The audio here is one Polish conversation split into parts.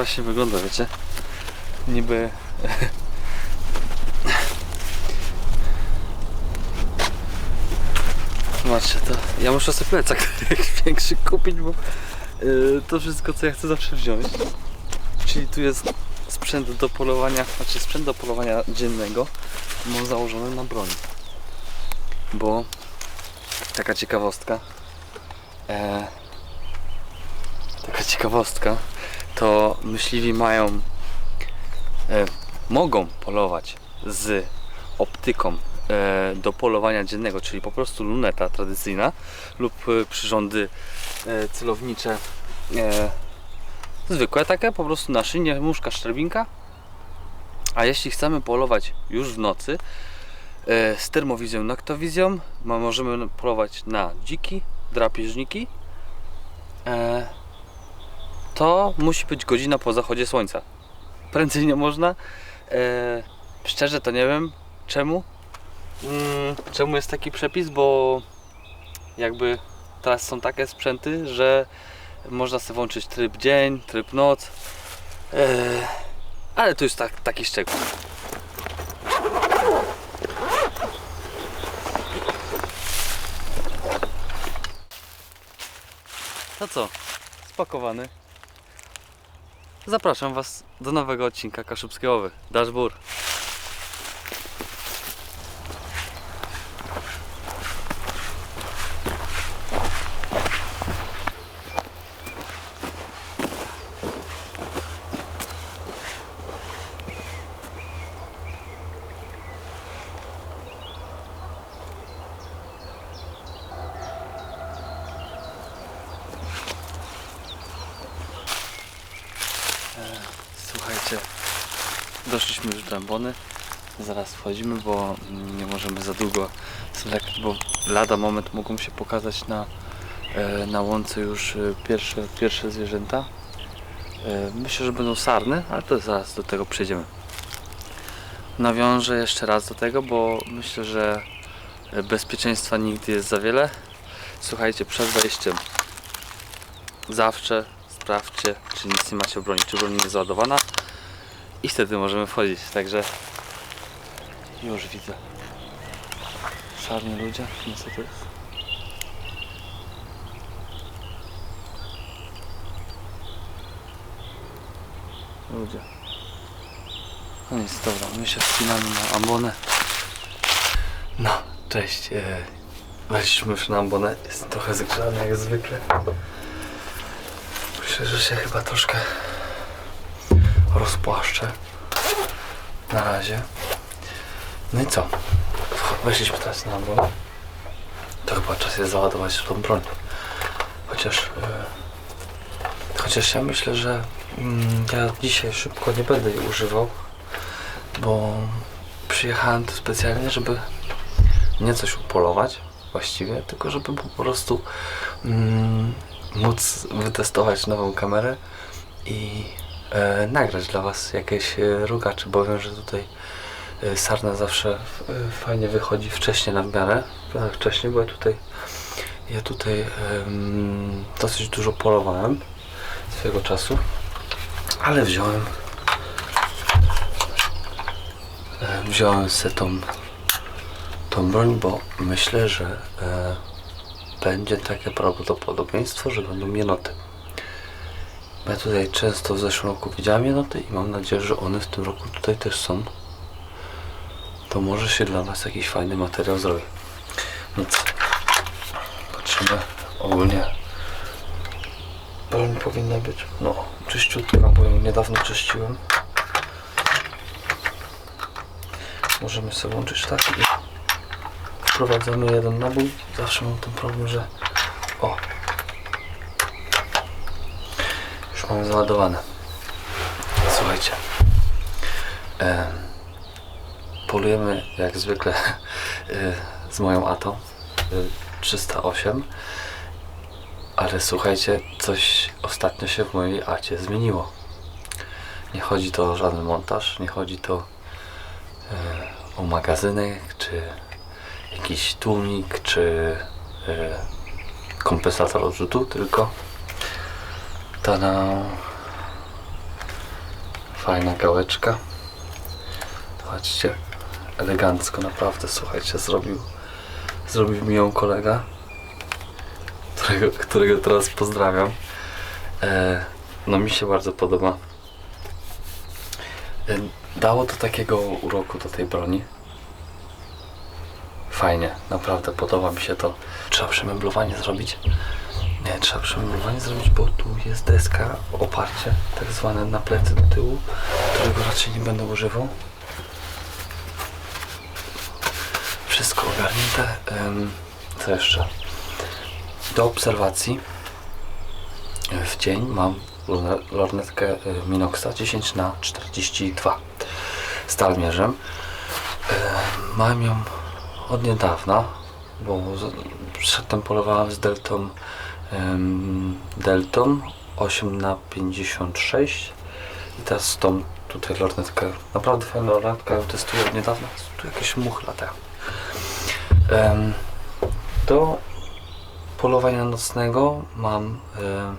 właśnie wygląda, wiecie? Niby... Zobaczcie, to ja muszę sobie plecak większy kupić, bo yy, to wszystko co ja chcę zawsze wziąć. Czyli tu jest sprzęt do polowania, znaczy sprzęt do polowania dziennego mam założony na broń. Bo taka ciekawostka. E, taka ciekawostka, to myśliwi mają, e, mogą polować z optyką e, do polowania dziennego, czyli po prostu luneta tradycyjna lub e, przyrządy e, celownicze e, zwykłe takie, po prostu na szynie, muszka, szczerbinka. A jeśli chcemy polować już w nocy e, z termowizją, noktowizją, możemy polować na dziki, drapieżniki. E, to musi być godzina po zachodzie słońca. Prędzej nie można. E, szczerze to nie wiem czemu. Mm, czemu jest taki przepis, bo jakby teraz są takie sprzęty, że można sobie włączyć tryb dzień, tryb noc. E, ale to jest tak, taki szczegół. To co? Spakowany. Zapraszam Was do nowego odcinka Kaszubskiełowy. Dashbur. Słuchajcie, doszliśmy już do ambony. Zaraz wchodzimy, bo mm, nie możemy za długo zwlekać, bo lada moment mogą się pokazać na, e, na łące już e, pierwsze, pierwsze zwierzęta. E, Myślę, że będą sarny, ale to zaraz do tego przejdziemy. Nawiążę jeszcze raz do tego, bo myślę, że bezpieczeństwa nigdy jest za wiele. Słuchajcie, przed wejściem zawsze sprawdźcie, czy nic nie macie broni, czy broń nie jest załadowana wtedy możemy wchodzić. Także już widzę. Szarni ludzie, nie co to jest? Ludzie. No nic, dobra, my się wspinamy na ambonę. No, cześć. E, weszliśmy już na ambonę. Jest trochę zgrzany jak zwykle. Myślę, że się chyba troszkę rozpłaszczę. Na razie. No i co? Weszliśmy teraz na ambon. To chyba czas jest załadować tą broń. Chociaż... E, chociaż ja myślę, że mm, ja dzisiaj szybko nie będę jej używał. Bo przyjechałem tu specjalnie, żeby nie coś upolować właściwie, tylko żeby po prostu mm, móc wytestować nową kamerę i e, nagrać dla Was jakieś e, rugacze, bo wiem, że tutaj e, sarna zawsze e, fajnie wychodzi wcześniej na w miarę. Tak, wcześniej, bo ja tutaj ja tutaj em, dosyć dużo polowałem swojego czasu, ale wziąłem e, wziąłem se tą tą broń, bo myślę, że e, będzie takie prawdopodobieństwo, że będą jenoty. Ja tutaj często w zeszłym roku widziałem jenoty i mam nadzieję, że one w tym roku tutaj też są. To może się dla nas jakiś fajny materiał zrobi. Nic. Patrzymy ogólnie. Broń powinna być, no, czyściutka, bo ją niedawno czyściłem. Możemy sobie włączyć tak i wprowadzamy jeden nabój. Zawsze mam ten problem, że o już mam załadowane. Słuchajcie. em, polujemy jak zwykle e, z moją Atą e, 308. Ale słuchajcie, coś ostatnio się w mojej Acie zmieniło. Nie chodzi to o żaden montaż, nie chodzi to e, o magazynek, czy jakiś tłumik, czy e, kompensator odrzutu, tylko ta na Fajna gałeczka. Zobaczcie, elegancko naprawdę, słuchajcie, zrobił, zrobił mi ją kolega, którego, którego teraz pozdrawiam. E, no mi się bardzo podoba. E, dało to takiego uroku do tej broni. Fajnie, naprawdę podoba mi się to. Trzeba przemeblowanie zrobić. Nie, trzeba przemeblowanie zrobić, bo tu jest deska, oparcie, tak zwane na plecy do tyłu, którego raczej nie będę używał. Wszystko ogarnięte. Co jeszcze? Do obserwacji w dzień mam lorne- lornetkę e, Minoxa 10 na 42 z mierzem. E, Mam ją od niedawna, bo przedtem polowałem z deltą deltą 8 na 56 i teraz z tą tutaj lornetkę, naprawdę fajna lornetka, ją testuję od niedawna, tu jakieś much lata. Em, do polowania nocnego mam em,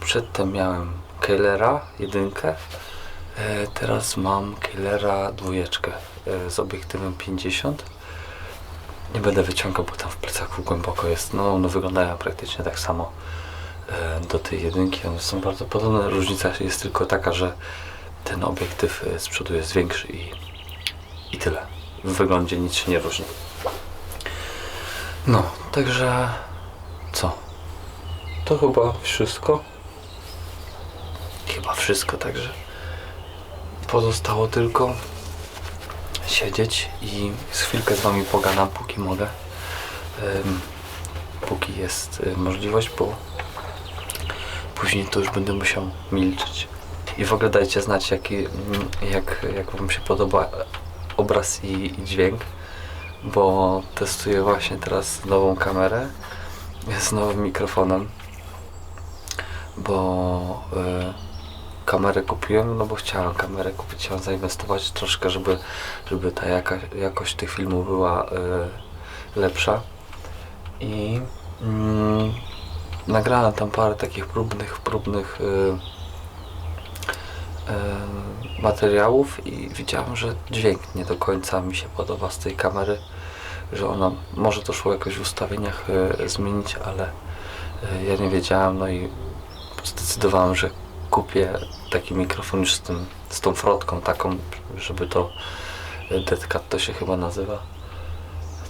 przedtem miałem Keylera jedynkę. E, teraz mam Keylera dwójeczkę e, z obiektywem 50 nie będę wyciągał, bo tam w plecaku głęboko jest. No, one wyglądają praktycznie tak samo e, do tej jedynki. One są bardzo podobne. Różnica jest tylko taka, że ten obiektyw e, z przodu jest większy i, i tyle. W wyglądzie nic się nie różni. No, także co? To chyba wszystko. Chyba wszystko, także pozostało tylko siedzieć i z chwilkę z wami pogadam, póki mogę. Póki jest y, możliwość, bo później to już będę musiał milczeć. I w ogóle dajcie znać, jaki, mm, jak, jak wam się podoba obraz i, i dźwięk, bo testuję właśnie teraz nową kamerę z nowym mikrofonem, bo y, kamerę kupiłem, no bo chciałem kamerę kupić, chciałem zainwestować troszkę, żeby, żeby ta jaka, jakość tych filmów była y, lepsza. I mm, nagrałem tam parę takich próbnych, próbnych y, materiałów i widziałem, że dźwięk nie do końca mi się podoba z tej kamery, że ona może to szło jakoś w ustawieniach zmienić, ale ja nie wiedziałem, no i zdecydowałem, że kupię taki mikrofon już z, tym, z tą frotką taką, żeby to y, Deadcat to się chyba nazywa.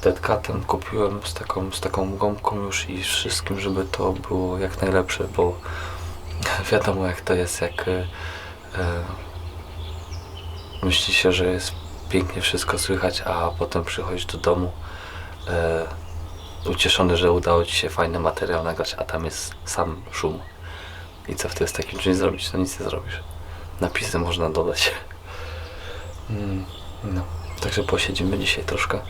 Deadcatem kupiłem z taką, z taką gąbką już i wszystkim, żeby to było jak najlepsze, bo wiadomo jak to jest, jak y, y, myśli się, że jest pięknie wszystko słychać, a potem przychodzisz do domu y, ucieszony, że udało Ci się fajny materiał nagrać, a tam jest sam szum. I co wtedy z takim czymś zrobić? No nic nie zrobisz. Napisy można dodać. Mm, no, także posiedzimy dzisiaj troszkę.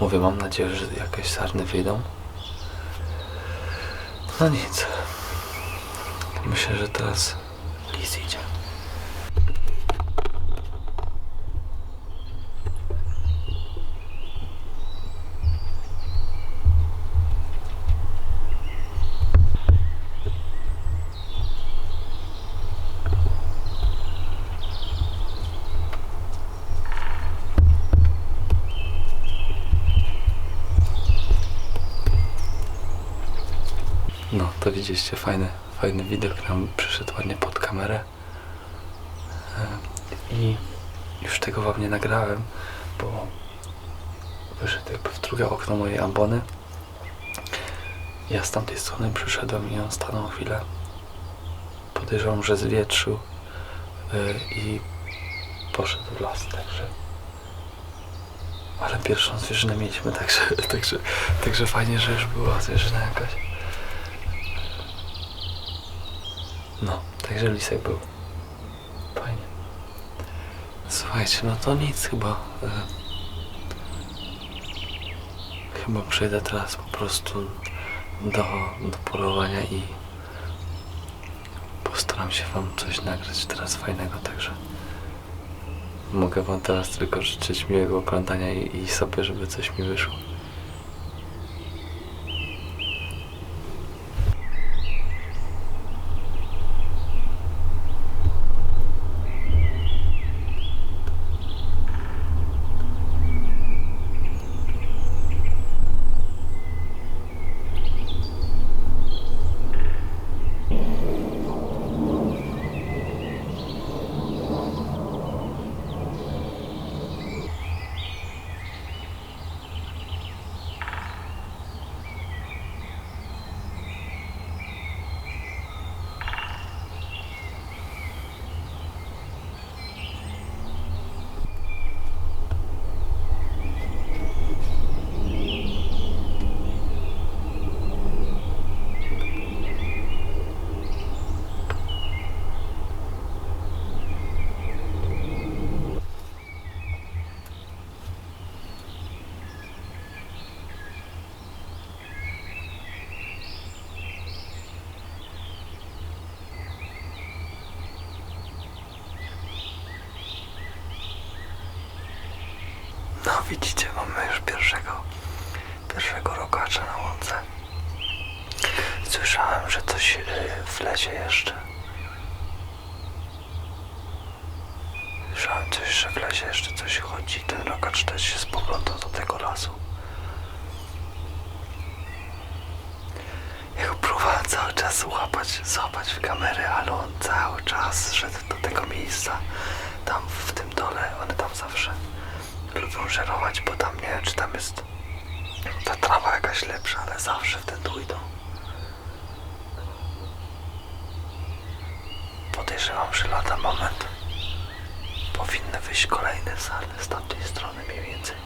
Mówię, mam nadzieję, że jakieś sarny wyjdą. No nic. Myślę, że teraz Liz idzie. No, to widzieliście, fajny, fajny widok nam przyszedł ładnie pod kamerę. E, I już tego wam nie nagrałem, bo wyszedł jakby w drugie okno mojej ambony. Ja z tamtej strony przyszedłem i on stanął chwilę. Podejrzewam, że zwietrzył e, i poszedł w las, także. Ale pierwszą zwierzynę mieliśmy, także, także, także fajnie, że już była zwierzyna jakaś. No, także lisek był. Fajnie. Słuchajcie, no to nic chyba. Y, chyba przejdę teraz po prostu do, do polowania i postaram się wam coś nagrać teraz fajnego, także mogę wam teraz tylko życzyć miłego oglądania i, i sobie, żeby coś mi wyszło. Widzicie, mamy już pierwszego, pierwszego rogacza na łące. Słyszałem, że coś y, w lesie jeszcze. Słyszałem coś, że w lesie jeszcze coś chodzi. Ten rogacz też się spoglądał do tego lasu. Ja go próbowałem cały czas łapać, złapać w kamerę, ale on cały czas szedł do tego miejsca. Tam w tym dole, one tam zawsze lubią żerować, bo tam nie wiem, czy tam jest ta trawa jakaś lepsza, ale zawsze w ten dół idą. Podejrzewam, że lada moment. Powinny wyjść kolejne sale z tamtej strony mniej więcej.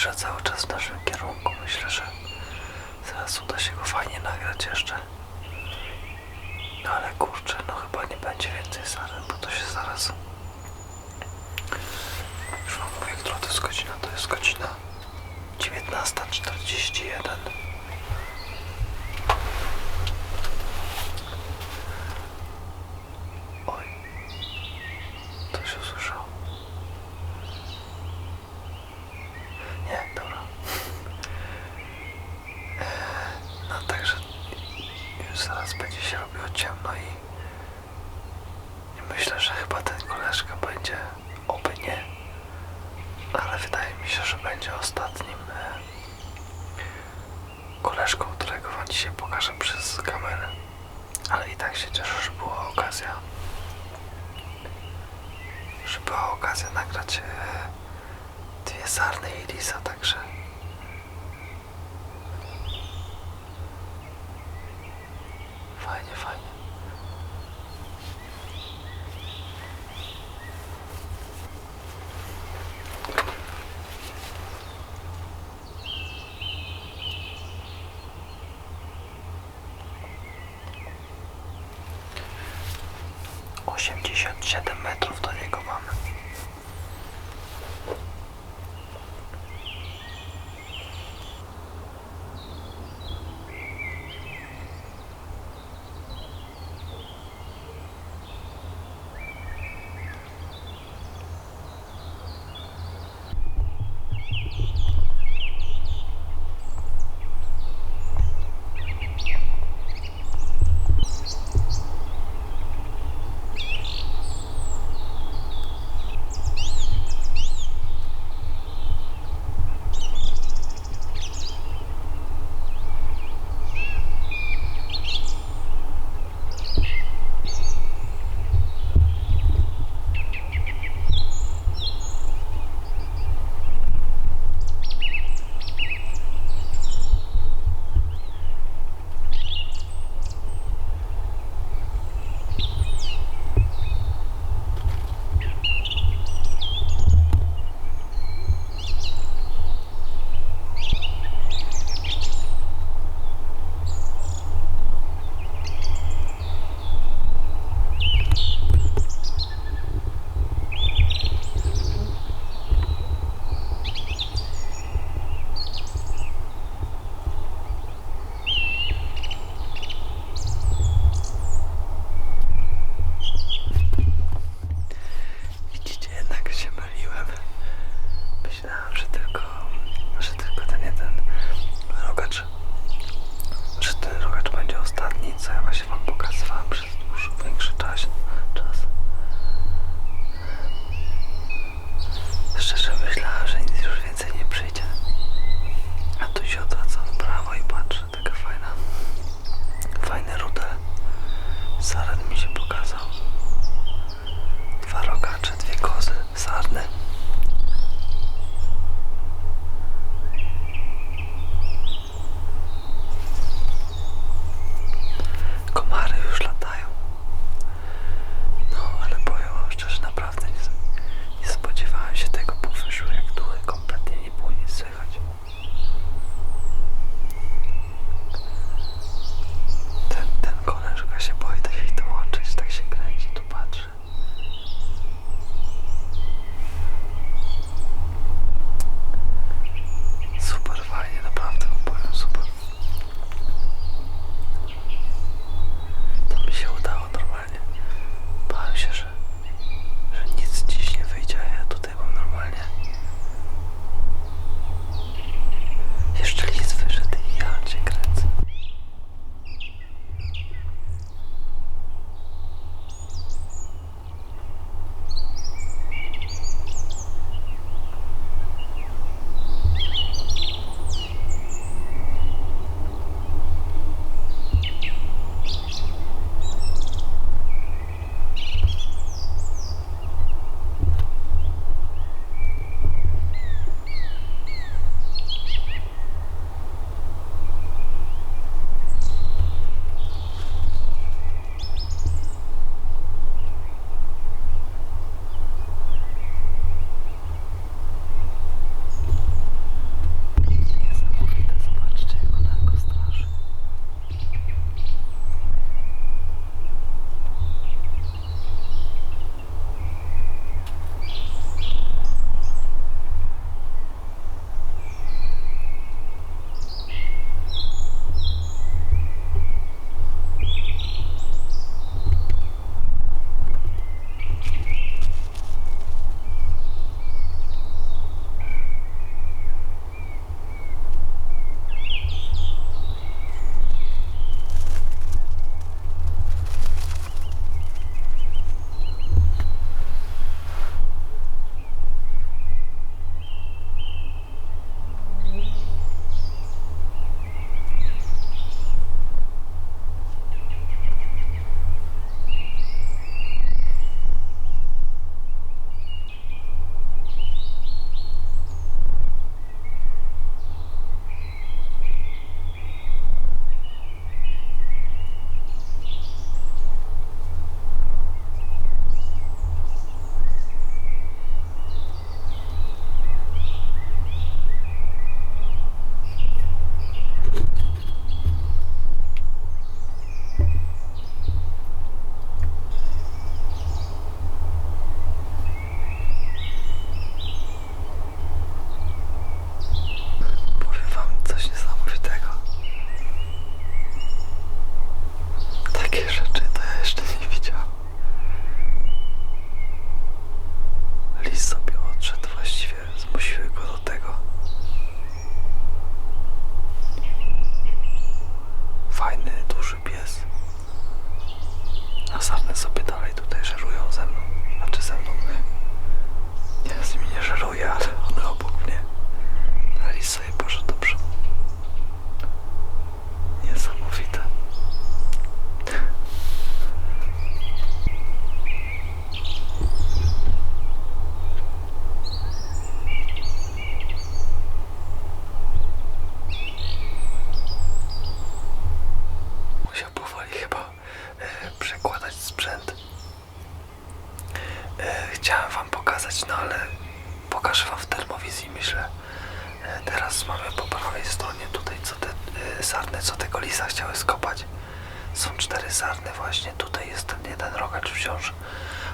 Zmierza cały czas w naszym kierunku. Myślę, że zaraz uda się go fajnie nagrać jeszcze. No ale kurczę, no chyba nie będzie więcej saren, bo to się zaraz... 87 metrów do niego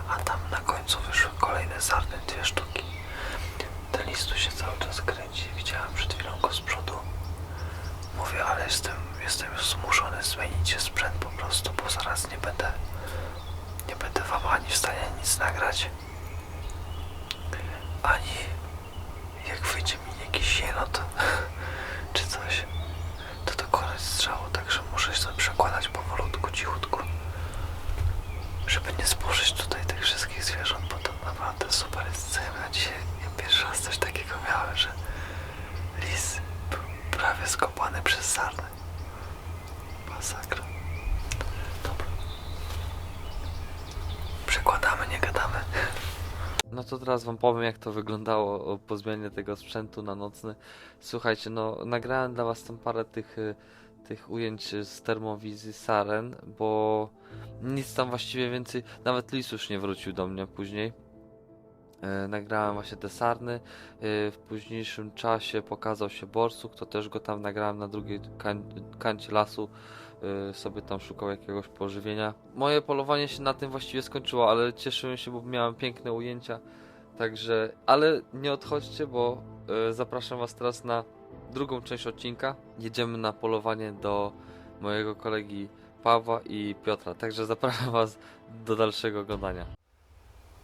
a tam na końcu wyszły kolejne sarny, dwie sztuki. Ten lis tu się cały czas kręci, widziałem przed chwilą go z przodu. Mówię, ale jestem, jestem już zmuszony zmienić sprzęt po prostu, bo zaraz nie będę, nie będę wam ani w stanie nic nagrać, ani jak wyjdzie mi jakiś jenot czy coś, to to koniec strzału, także muszę się sobie przekładać powolutku, cichutku, żeby nie zburzyć tutaj tych wszystkich zwierząt, bo to naprawdę super jest cena. Dzisiaj ja pierwszy raz coś takiego miałem, że lis był prawie skopany przez sarnę. Masakra. Dobra. Przekładamy, nie gadamy. No to teraz wam powiem jak to wyglądało po zmianie tego sprzętu na nocny. Słuchajcie, no nagrałem dla was tam parę tych, y, tych ujęć z termowizji Saren, bo nic tam właściwie więcej, nawet Lis już nie wrócił do mnie później. E, nagrałem właśnie te sarny. E, w późniejszym czasie pokazał się borsuk, to też go tam nagrałem na drugiej kan kancie lasu. E, sobie tam szukał jakiegoś pożywienia. Moje polowanie się na tym właściwie skończyło, ale cieszyłem się, bo miałem piękne ujęcia. Także, ale nie odchodźcie, bo zapraszam Was teraz na drugą część odcinka. Jedziemy na polowanie do mojego kolegi Pawła i Piotra. Także zapraszam Was do dalszego oglądania.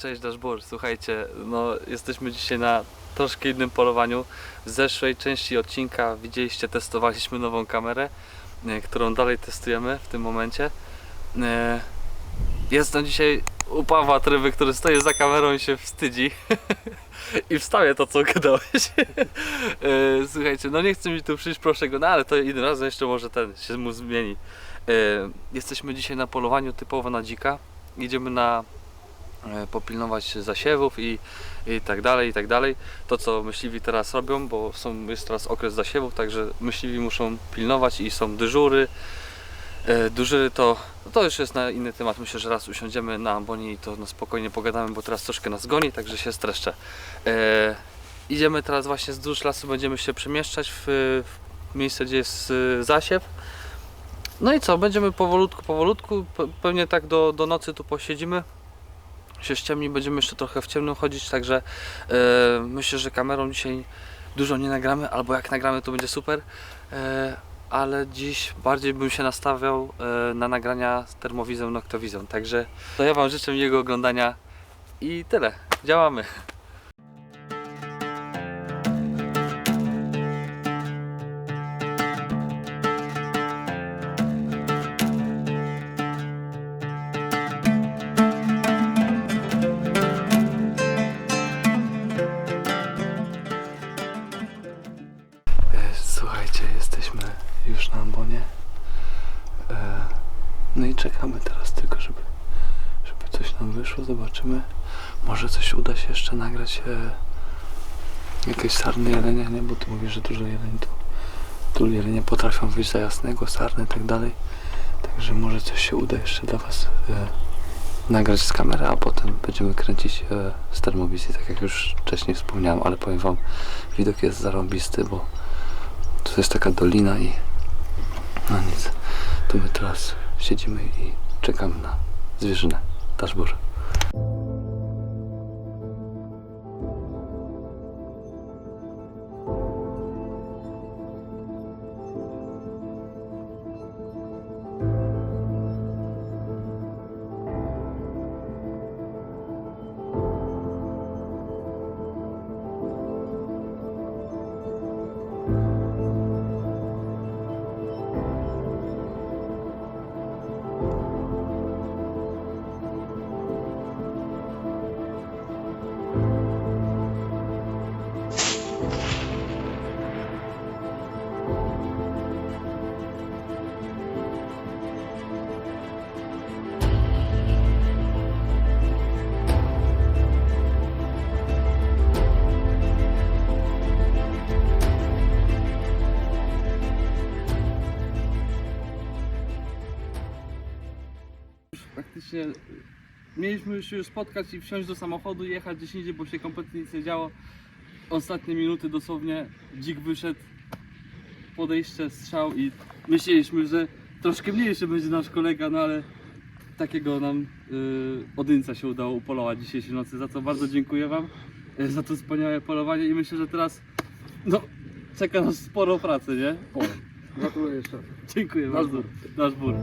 Cześć Dashboard, słuchajcie, no jesteśmy dzisiaj na troszkę innym polowaniu. W zeszłej części odcinka widzieliście, testowaliśmy nową kamerę, e, którą dalej testujemy w tym momencie. E, Jestem dzisiaj u Pawła Tryby, który stoi za kamerą i się wstydzi. I wstawię to, co gadałeś. E, Słuchajcie, no nie chcę mi tu przyjść, proszę go, no ale to innym razem jeszcze może ten się mu zmieni. Jesteśmy dzisiaj na polowaniu typowo na dzika. Idziemy na popilnować zasiewów i, i tak dalej, i tak dalej. To co myśliwi teraz robią, bo są, jest teraz okres zasiewów, także myśliwi muszą pilnować i są dyżury. E, dyżury to, no to już jest na inny temat. Myślę, że raz usiądziemy na ambonie i to no, spokojnie pogadamy, bo teraz troszkę nas goni, także się streszczę. E, idziemy teraz właśnie wzdłuż lasu, będziemy się przemieszczać w, w miejsce, gdzie jest e, zasiew. No i co, będziemy powolutku, powolutku, pe- pewnie tak do, do nocy tu posiedzimy się ściemni, będziemy jeszcze trochę w ciemnym chodzić, także e, myślę, że kamerą dzisiaj dużo nie nagramy, albo jak nagramy to będzie super, e, ale dziś bardziej bym się nastawiał e, na nagrania z termowizją, noktowizją, także to ja Wam życzę miłego oglądania i tyle, działamy. Sarny jelenia, nie? Bo ty mówisz, że dużo jeleni tu. Tu jelenie potrafią wyjść za jasnego, sarny i tak dalej. Także może coś się uda jeszcze dla Was e, nagrać z kamery, a potem będziemy kręcić e, z termowizji, tak jak już wcześniej wspomniałem, ale powiem Wam, widok jest zarąbisty, bo to jest taka dolina i no nic. To my teraz siedzimy i czekamy na zwierzynę. Dasz Boże. Praktycznie mieliśmy się już spotkać i wsiąść do samochodu, jechać gdzieś indziej, bo się kompletnie nic nie działo. Ostatnie minuty dosłownie dzik wyszedł, podejście, strzał i myśleliśmy, że troszkę mniejszy będzie nasz kolega, no ale takiego nam yy, się udało upolować dzisiejszej nocy, za co bardzo dziękuję Wam yy, za to wspaniałe polowanie i myślę, że teraz no, czeka nas sporo pracy, nie? Gratuluję jeszcze. Dziękuję Nasz bardzo. bór. Nasz bór.